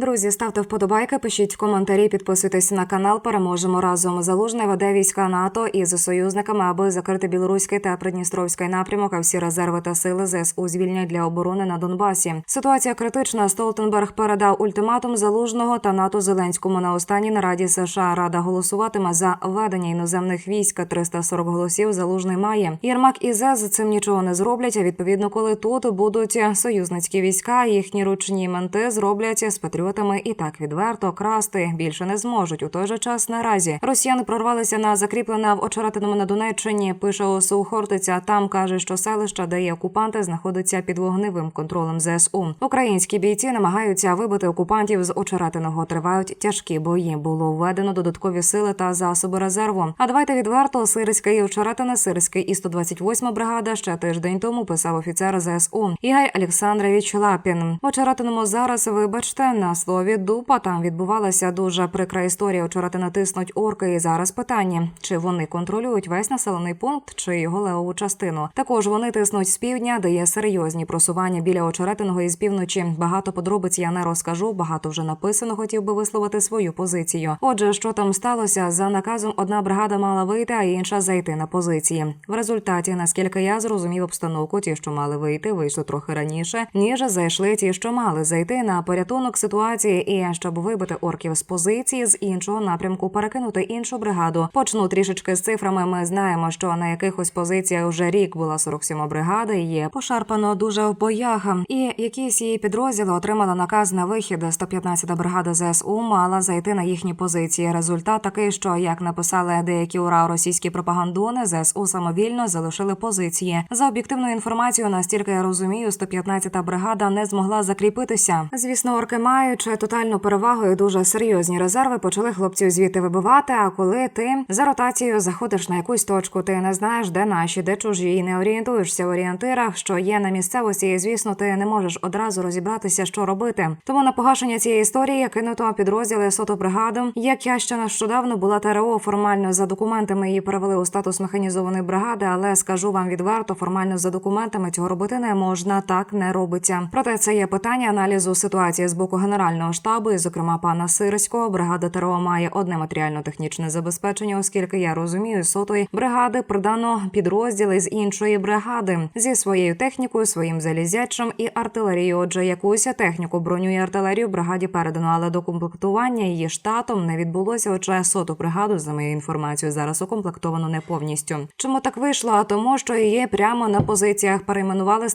Друзі, ставте вподобайки, пишіть коментарі, підписуйтесь на канал. Переможемо разом. Залужний веде війська НАТО із союзниками, аби закрити білоруський та придністровський напрямок. А всі резерви та сили ЗСУ звільнять для оборони на Донбасі. Ситуація критична. Столтенберг передав ультиматум залужного та НАТО Зеленському на останній нараді США. Рада голосуватиме за введення іноземних військ. 340 голосів залужний має. Єрмак і ЗЕЗ цим нічого не зроблять. А відповідно, коли тут будуть союзницькі війська, їхні ручні менти зроблять з патріотами і так відверто красти більше не зможуть. У той же час наразі росіяни прорвалися на закріплене в очеретиному на Донеччині. Пише ОСУ Хортиця. Там каже, що селища, де є окупанти, знаходиться під вогневим контролем ЗСУ. Українські бійці намагаються вибити окупантів з очеретиного. Тривають тяжкі бої. Було введено додаткові сили та засоби резерву. А давайте відверто сирська і очеретина, сирський і 128 бригада ще тиждень тому писав офіцер ЗСУ Ігор Олександрович Лапін. В очеретиному зараз, вибачте, на слові дупа там відбувалася дуже прикра історія. Очеретина тиснуть орки. І зараз питання: чи вони контролюють весь населений пункт, чи його левову частину? Також вони тиснуть з півдня, де є серйозні просування біля очеретиного і з півночі. Багато подробиць я не розкажу. Багато вже написано. Хотів би висловити свою позицію. Отже, що там сталося за наказом, одна бригада мала вийти, а інша зайти на позиції. В результаті, наскільки я зрозумів обстановку, ті, що мали вийти, вийшли трохи раніше, ніж зайшли ті, що мали зайти на порятунок ситуації, і щоб вибити орків з позиції з іншого напрямку, перекинути іншу бригаду. Почну трішечки з цифрами. Ми знаємо, що на якихось позиціях вже рік була 47 бригада. і Є пошарпано дуже в боях. І якісь її підрозділи отримали наказ на вихід. 115 бригада ЗСУ мала зайти на їхні позиції. Результат такий, що як написали деякі ура російські пропагандони, ЗСУ самовільно залишили позиції. За об'єктивною інформацією, настільки я розумію, 115-та бригада не змогла закріпитися. Звісно, орки маючи тотальну перевагу і дуже серйозні резерви, почали хлопців звідти вибивати. А коли ти за ротацією заходиш на якусь точку, ти не знаєш, де наші, де чужі, і не орієнтуєшся в орієнтирах, що є на місцевості. І звісно, ти не можеш одразу розібратися, що робити. Тому на погашення цієї історії кинуто підрозділи соту бригаду. Як я ще нещодавно була ТРО формально за документами її перевели у статус механізованої бригади, але скажу вам відверто, формально за документами цього робити не можна, так не робиться. Проте це є питання аналізу ситуації з боку генерального штабу, і, зокрема пана Сирського. Бригада ТРО має одне матеріально-технічне забезпечення, оскільки я розумію, сотої бригади придано підрозділи з іншої бригади зі своєю технікою, своїм залізячим і артилерією. Отже, якусь техніку, броню і артилерію бригаді передано, але до комплектування її штатом не відбулося. Отже, соту бригаду за моєю інформацією зараз укомплектовано не повністю. Чому так вийшло? А тому, що її прямо на позиціях перейменували з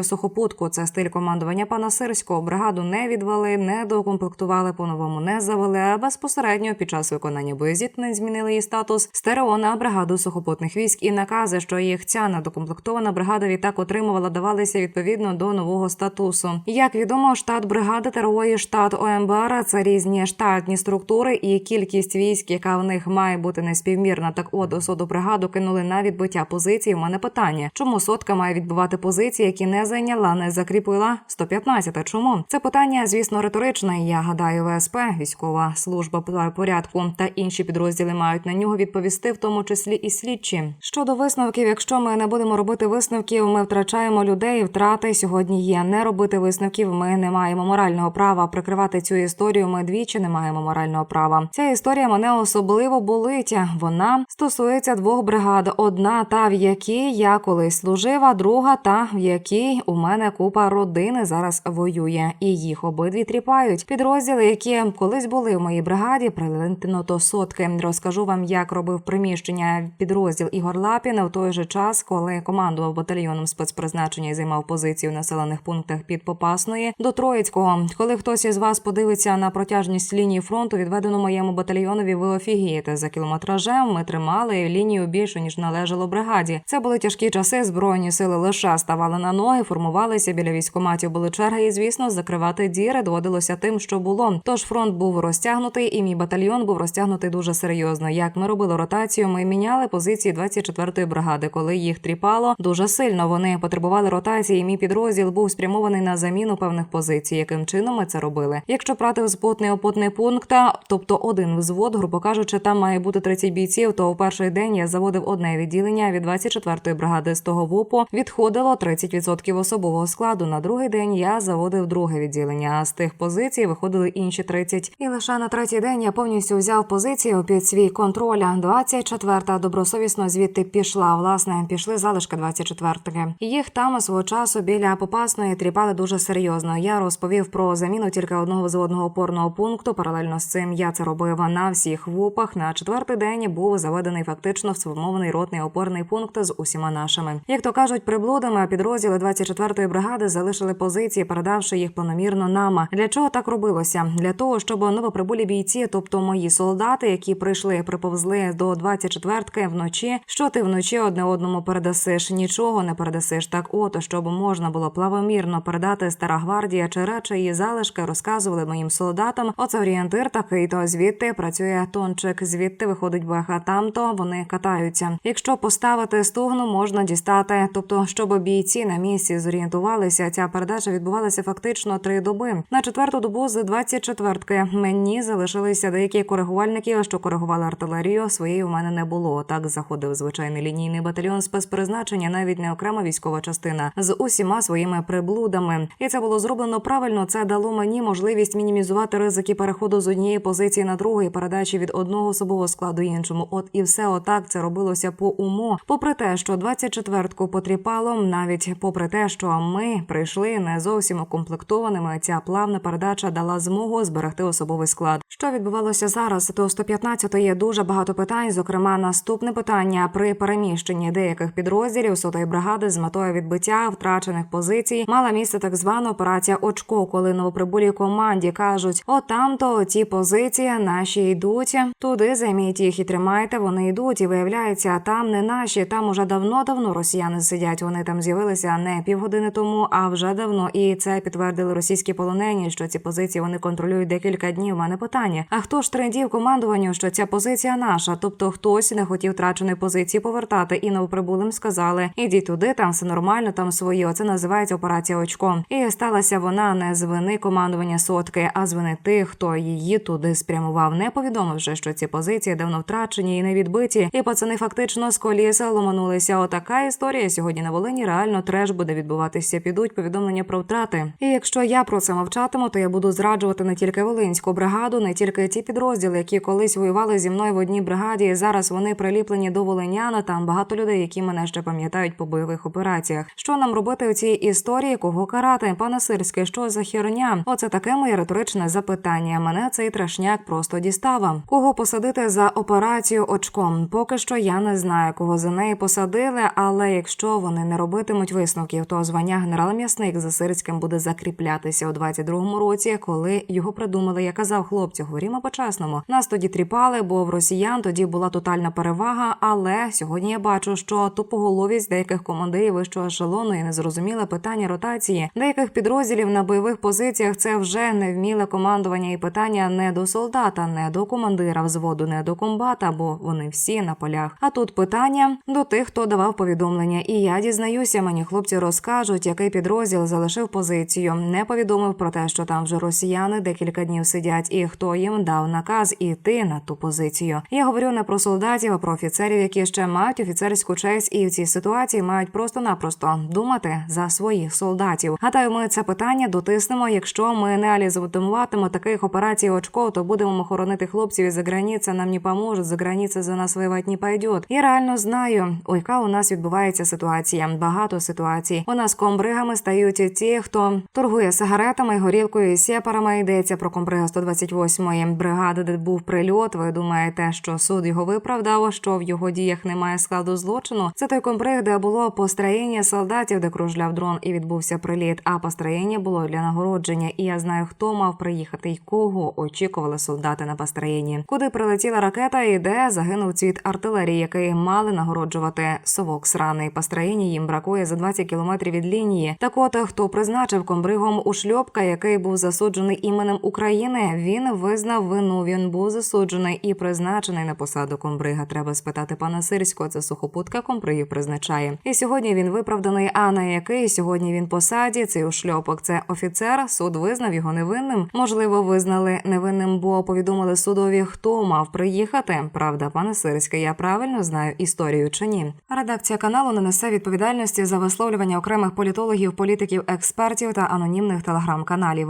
в сухопутку. Це стиль командування пана Сирського. Бригаду не відвели, не докомплектували по-новому, не завели. А безпосередньо під час виконання боєзіткнень змінили її статус з ТРО на бригаду сухопутних військ і накази, що їх ця недокомплектована бригада відтак отримувала, давалися відповідно до нового статусу. Як відомо, штат бригади ТРО і штат ОМБР – це різні штатні структури, і кількість військ, яка в них має бути неспівмірна. Так от соду бригаду кинули на відбиття позицій. У мене питання: чому сотка має відбивати позиції, які не зайняла, не закріпила 115? Чому це питання, звісно, риторичне. Я гадаю, ВСП, військова служба порядку та інші підрозділи мають на нього відповісти, в тому числі і слідчі. Щодо висновків, якщо ми не будемо робити висновків, ми втрачаємо людей. Втрати сьогодні є. Не робити висновків. Ми не маємо морального права прикривати цю історію. Ми двічі не маємо морального права. Ця історія мене особливо болить. Вона стосується двох бригад: одна та в якій я колись служила, друга та в якій у мене купа родини зараз воює, і їх обидві тріпають. Підрозділи, які колись були в моїй бригаді, прилентено до сотки. Розкажу вам, як робив приміщення підрозділ Ігор Лапін в той же час, коли командував батальйоном спецпризначення і займав позиції в населених пунктах від Попасної до Троїцького. Коли хтось із вас подивиться на протяжність лінії фронту, відведену моєму батальйонові, ви офігієте за кілометражем. Ми тримали лінію більше ніж належало бригаді. Це були тяжкі часи. Збройні сили лише ставали на ноги, формувалися біля військоматів. Були черги, і звісно, закривати діри доводилося тим, що було. Тож фронт був розтягнутий, і мій батальйон був розтягнутий дуже серйозно. Як ми робили ротацію, ми міняли позиції 24-ї бригади, коли їх тріпало дуже сильно. Вони потребували ротації. і Мій підрозділ був спрямований на заміну певних позицій. Яким чином ми це робили? Якщо брати взводний опутний пункт, тобто один взвод, грубо кажучи, там має бути 30 бійців, то у перший день я заводив одне відділення від 24-ї бригади з того ВУПу відходило 30% особового складу. На другий день я заводив друге відділення. А з тих позицій, виходили інші 30. І лише на третій день я повністю взяв позицію під свій контроль. 24-та добросовісно звідти пішла. Власне, пішли залишки 24-ки. Їх там свого часу біля попасної тріпали дуже серйозно. Я розповів про заміну тільки одного взводного опорного пункту. Паралельно з цим я це робив на всіх вупах. На четвертий день був заведений фактично сформований ротний опорний пункт з усіма нашими. Як то кажуть, приблудами підрозділи 24-ї бригади залишили позиції, передавши їх планомірно нам. Для чого так робилося? Для того, щоб новоприбулі бійці, тобто мої солдати, які прийшли, приповзли до 24-ки вночі. Що ти вночі одне одному передасиш? Нічого не передасиш. Так, от щоб можна було плавомірно передати стара гвардія чи радше її залишки, розказували моїм солдатам. Оце орієнтир такий. То звідти працює тончик, звідти виходить беха. Тамто вони катаються. Якщо поставити стугну, можна дістати. Тобто, щоб бійці на місці зорієнтувалися, ця передача відбувалася фактично три доби. На четверту добу з 24-ки мені залишилися деякі коригувальники, що коригували артилерію. Своєї у мене не було. Так заходив звичайний лінійний батальйон спецпризначення, навіть не окрема військова частина з усіма своїми приблудами. І це було зроблено правильно. Це дало мені можливість мінімізувати ризики переходу з однієї позиції на другу і передачі від одного особового складу іншому. От і все отак це робилося по уму. Попри те, що 24-ку потріпало, навіть попри те, що ми прийшли не зовсім укомплектованими, ця плавна передача дала змогу зберегти особовий склад. Що відбувалося зараз? То 115 є дуже багато питань. Зокрема, наступне питання при переміщенні деяких підрозділів сотої бригади з метою відбиття втрачених позицій мала місце так звана операція очко, коли новоприбулій команді кажуть: о там-то ті позиції наші йдуть. Туди займіть їх і тримайте. Вони йдуть. І виявляється, там не наші. Там уже давно-давно росіяни сидять. Вони там з'явилися не півгодини тому, а вже давно. І це підтвердили російські полонені, ці позиції вони контролюють декілька днів. У мене питання: а хто ж трендів командуванню, що ця позиція наша? Тобто хтось не хотів втраченої позиції повертати, і новоприбулим сказали: ідіть туди, там все нормально, там свої. Оце називається операція очко. І сталася вона не з вини командування сотки, а з вини тих, хто її туди спрямував, не повідомивши, що ці позиції давно втрачені і не відбиті. І пацани фактично з коліса ломанулися. Отака історія сьогодні на Волині реально треш буде відбуватися. Підуть повідомлення про втрати. І якщо я про це мовчатиму, то я буду зраджувати не тільки волинську бригаду, не тільки ті підрозділи, які колись воювали зі мною в одній бригаді. і Зараз вони приліплені до волиняна. Там багато людей, які мене ще пам'ятають по бойових операціях. Що нам робити у цій історії? Кого карати? Пане Сирське, що за херня? Оце таке моє риторичне запитання. Мене цей трешняк просто дістава. Кого посадити за операцію очком? Поки що я не знаю, кого за неї посадили, але якщо вони не робитимуть висновків, то звання генерал м'ясник за Сирським буде закріплятися у 22-му році, коли його придумали. Я казав хлопцю, говоримо по-чесному. Нас тоді тріпали, бо в росіян тоді була тотальна перевага. Але сьогодні я бачу, що тупоголовість деяких командирів вищого ешелону і незрозуміле питання ротації деяких підрозділів на бойових позиціях. Це вже невміле командування і питання не до солдата, не до командира взводу, не до комбата, бо вони всі на полях. А тут питання до тих, хто давав повідомлення. І я дізнаюся, мені хлопці розкажуть, який підрозділ залишив позицію, не повідомив про те, що там вже росіяни декілька днів сидять, і хто їм дав наказ іти на ту позицію. Я говорю не про солдатів, а про офіцерів, які ще мають офіцерську честь, і в цій ситуації мають просто-напросто думати за своїх солдатів. Гадаю, ми це питання дотиснемо. Якщо ми не алізуватимемо таких операцій очко, то будемо хоронити хлопців із за границі. Нам не поможуть, за границя за нас воювати не пойдет. Я реально знаю, ой, яка у нас відбувається ситуація. Багато ситуацій. У нас комбригами стають ті, хто торгує сигаретами, горілкою і сепарами. Йдеться про комбрига 128-ї бригади, де був прильот. Ви думаєте, що суд його виправдав, що в його діях немає складу злочину? Це той комбриг, де було построєння солдатів, де кружляв дрон і відбувся приліт. А построєння було для нагородження. І я знаю, хто мав приїхати й кого очікували солдати на построєнні. Куди прилетіла ракета, і де загинув цвіт артилерії, який мали нагороджувати совок сраний. Построєнні їм бракує за 20 кілометрів від лінії. Так от хто призначив комбригом у шльопка, який був засуджений іменем України, він визнав вину. Він був засуджений і призначений на посаду комбрига. Треба спитати пана Сирського. Це сухопутка комбригів призначає. І сьогодні він виправданий. А на який сьогодні він посаді? Цей ушльопок це офіцер. Суд визнав його невинним. Можливо, визнали невинним, бо повідомили судові, хто мав приїхати. Правда, пане Сирське, я правильно знаю історію чи ні? Редакція каналу не несе відповідальності за висловлювання окремих політологів, політиків, експертів та анонімних телеграм-каналів.